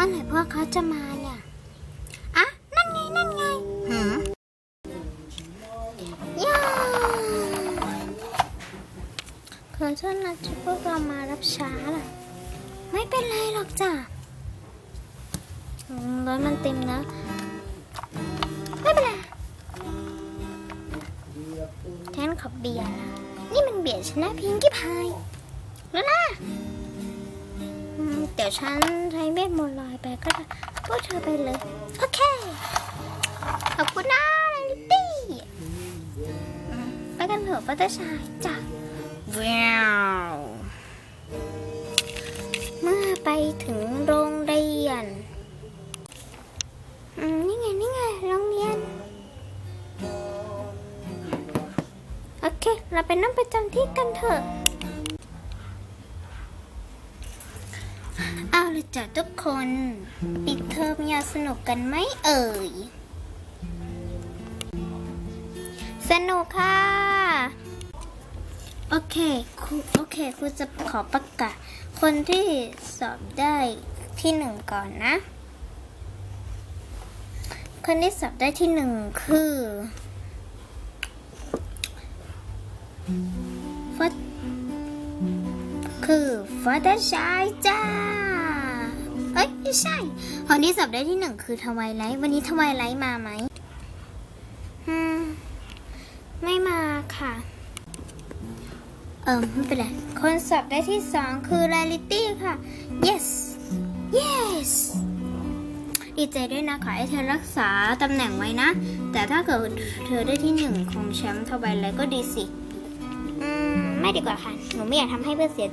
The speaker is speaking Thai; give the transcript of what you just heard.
มื่อไหร่พวกเขาจะมาเนี่ย อะ นั่นไง นั่นไงหือย่าขอโทษนะที่พวกเรามารับช้าล่ะ ไม่เป็นไรหรอกจ้ะอืมรถมันเต็มนะไม่เป็นไรฉันขับเบียร์นะนี่มันเบียร์ชนะพิงกี้พายแล้วนะอืม เดี๋ยวฉันใช้เวทมนต์ลอยไปก็ได้พวกเธอไปเลย โอเค ขอบคุณนะลิตตี้อืมไปกันเถอะปัตเตอร์ชายจ้ะว้าวเมื่อไปถึงโรงเรียนอืมนี่ไง นี่ไง โรงเรียน โอเค เราไปนั่งประจำที่กันเถอะ เอาลยจ้ะทุกคน ปิดเทอมยาสนุกกันไหมเอ่ย สนุกค่ะ โอเคครูโอเคครูจะขอประกาศคนที่สอบได้ที่หนึ่งก่อนนะ คนที่สอบได้ที่หนึ่งคือฟัด คือฟัตเตอร์ชายจ้า เอ้ยไม่ใช่คนที่สอบได้ที่หนึ่งคือทวายไลท์วันนี้ทวายไลท์มาไหมอืม ไม่มาค่ะ เออไม่เป็นไร คนสอบได้ที่สองคือ Reality ค่ะ yes yes ดีใจด้วยนะ ขอให้เธอรักษาตำแหน่งไว้นะ แต่ถ้าเกิดเธอได้ที่หนึ่งของแชมป์ทวายไลท์ก็ดีสิ อืม ไม่ดีกว่าค่ะ หนูไม่อยากทำให้เพื่อนเสีย